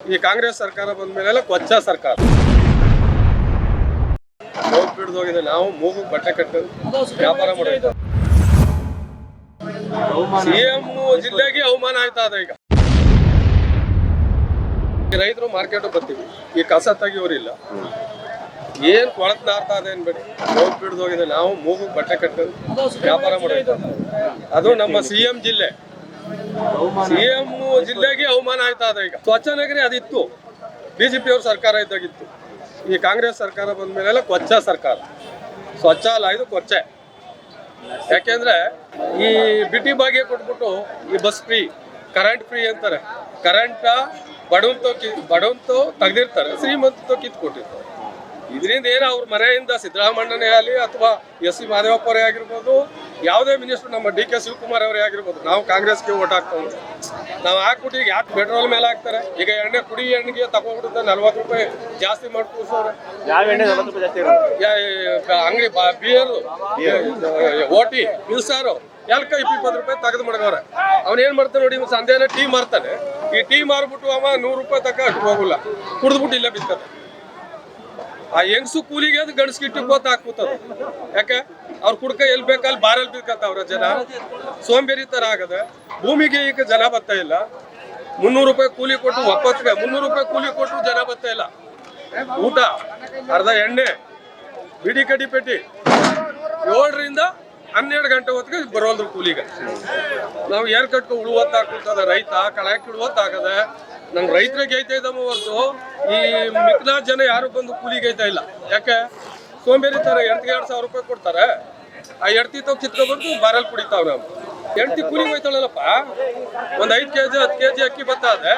ಈ ಕಾಂಗ್ರೆಸ್ ಸರ್ಕಾರ ಬಂದ ಮೇಲೆಲ್ಲ ಕೊಚ್ಚ ಸರ್ಕಾರ. ಹೋಗಿದೆ. ನಾವು ಮೂಗು ಬಟ್ಟೆ ಕಟ್ಟು ವ್ಯಾಪಾರ ಮಾಡೋದು. ಸಿಎಂ ಜಿಲ್ಲೆಗೆ ಅವಮಾನ ಆಯ್ತಾ ಅದ ಈಗ. ರೈತರು ಮಾರ್ಕೆಟ್ ಬರ್ತೀವಿ. ಈ ಕಸ ತೆಗಿಯೋರಿಲ್ಲ. ಏನ್ ಕೊಳತ್ ನಾರ್ತಾ ಇದೆ ಅನ್ಬೇಡಿ. ಹೋಗಿ ಬಿಡ್ದೋಗಿದೆ ನಾವು ಮೂಗು ಬಟ್ಟೆ ಕಟ್ಟು ವ್ಯಾಪಾರ ಮಾಡೋದು. ಅದು ನಮ್ಮ ಸಿಎಂ ಜಿಲ್ಲೆ. ಸಿಎಂ ಜಿಲ್ಲೆಗೆ ಅವಮಾನ ಆಯ್ತಾ ಅದ ಈಗ. ಸ್ವಚ್ಛ ನಗರಿ ಅದಿತ್ತು. ಬಿಜೆಪಿ ಅವ್ರ ಸರ್ಕಾರ ಇದ್ದಾಗಿತ್ತು. ಈ ಕಾಂಗ್ರೆಸ್ ಸರ್ಕಾರ ಬಂದ ಮೇಲೆಲ್ಲ ಕೊಚ್ಚ ಸರ್ಕಾರ. ಸ್ವಚ್ಛ ಅಲ್ಲ, ಇದು ಕೊಚ್ಚೆ. ಯಾಕೆಂದ್ರೆ ಈ ಬಿಟಿ ಭಾಗ್ಯ ಕೊಟ್ಬಿಟ್ಟು ಈ ಬಸ್ ಫ್ರೀ, ಕರೆಂಟ್ ಫ್ರೀ ಅಂತಾರೆ. ಕರೆಂಟ್ ಬಡವಂತೋ ಕಿ ಬಡವಂತೋ ತೆಗ್ದಿರ್ತಾರೆ ಶ್ರೀಮಂತೋ ಕಿತ್ ಕೊಟ್ಟಿರ್ತಾರೆ ಇದರಿಂದ ಏನೋ ಅವ್ರ ಮನೆಯಿಂದ ಸಿದ್ದರಾಮಣ್ಣನೇ ಆಗಲಿ ಅಥವಾ ಎಸ್ ಸಿ ಮಾದೇವಪ್ಪರೇ ಆಗಿರ್ಬೋದು ಯಾವುದೇ ಮಿನಿಸ್ಟರ್ ನಮ್ಮ ಡಿ ಕೆ ಶಿವಕುಮಾರ್ ಅವರೇ ಆಗಿರ್ಬೋದು ನಾವು ಕಾಂಗ್ರೆಸ್ಗೆ ಓಟ್ ಹಾಕ್ತೇವೆ ನಾವು ಹಾಕ್ಬಿಟ್ಟು ಈಗ ಯಾಕೆ ಪೆಟ್ರೋಲ್ ಮೇಲೆ ಹಾಕ್ತಾರೆ? ಈಗ ಎಣ್ಣೆ ಕುಡಿ ಎಣ್ಣೆಗೆ ತಗೊಂಡ್ಬಿಡುತ್ತೆ ನಲ್ವತ್ತು ರೂಪಾಯಿ ಜಾಸ್ತಿ ಮಾಡಿ ಕೂರ್ಸೋರು ಯಾವ ಎಣ್ಣೆ ನಲವತ್ತು ರೂಪಾಯಿ ಜಾಸ್ತಿ ಇರೋದು? ಅಂಗಡಿ ಬಿಯರ್ ಓಟಿ ಮಿಲ್ಸಾರು ಎಲ್ಕ ಇಪ್ಪತ್ತು ರೂಪಾಯಿ ತೆಗೆದು ಮಡಗವ್ರೆ ಅವ್ನ ಏನ್ ಮಾಡ್ತಾನೆ ನೋಡಿ ಸಂದೇನ ಟೀ ಮಾರ್ತಾನೆ. ಈ ಟೀ ಮಾರ್ಬಿಟ್ಟು ಅವ ನೂರು ರೂಪಾಯಿ ತಕ್ಕ ಅಷ್ಟು ಹೋಗಲ್ಲ. ಕುಡಿದ್ಬಿಟ್ಟು ಇಲ್ಲೇ ಬಿತ್ತದ ಆ ಹೆಂಗಸು ಕೂಲಿಗೆ ಅದು ಗಂಡಸ್ಗಿಟ್ಟು ಗೊತ್ತ ಹಾಕ್ಬಿಟ್ಟದ. ಯಾಕೆ? ಅವ್ರ ಕುಡ್ಕ ಎಲ್ಲಿ ಬೇಕಲ್ಲಿ ಬಾರಲ್ಲಿ ಬಿದ್ಕತ್ತವ್ರ ಜನ. ಸೋಂಬೇರಿ ಥರ ಆಗದೆ. ಭೂಮಿಗೆ ಈಗ ಜನ ಬರ್ತಾ ಇಲ್ಲ. ಮುನ್ನೂರು ರೂಪಾಯಿ ಕೂಲಿ ಕೊಟ್ಟು ಒಪ್ಪತ್ತು ಮುನ್ನೂರು ರೂಪಾಯಿ ಕೂಲಿ ಕೊಟ್ಟರು ಜನ ಬರ್ತಾ ಇಲ್ಲ. ಊಟ, ಅರ್ಧ ಎಣ್ಣೆ, ಬಿಡಿ ಕಡಿ ಪೆಟ್ಟಿ. ಏಳರಿಂದ ಹನ್ನೆರಡು ಗಂಟೆ ಹೊತ್ತಿಗೆ ಬರೋಲ್ರು ಕೂಲಿಗೆ. ನಾವು ಏರ್ ಕಟ್ಕೊ ಉಳುವತ್ತ ಹಾಕ್ಬಿಡ್ತದ ರೈತ, ಕಳೆ ಇಡುವತ್ತಾಗದೆ ನಂಗೆ ರೈತರ ಗೈತಾ ಇದ್ದಮ್ಮ ಹೊರತು ಈ ಮಿಕ್ನಾ ಜನ ಯಾರು ಬಂದು ಕೂಲಿ ಗೈತಾ ಇಲ್ಲ. ಯಾಕೆ? ಸೋಂಬೇರಿ ತರ ಎಂಟಿಗೆ ಎರಡು ಸಾವಿರ ರೂಪಾಯಿ ಕೊಡ್ತಾರೆ. ಆ ಎಡ್ತಿ ತಾವ್ ಕಿತ್ಕೊಬಂದು ಬಾರಲ್ಲಿ ಕುಡಿತಾವ್ ನಾವು ಎಂಟಿ ಕೂಲಿ ಹೋಯ್ತಾಳಲ್ಲಪ್ಪ? ಐದು ಕೆ ಕೆಜಿ, ಹತ್ತು ಕೆಜಿ ಅಕ್ಕಿ ಬತ್ತ ಅದೆ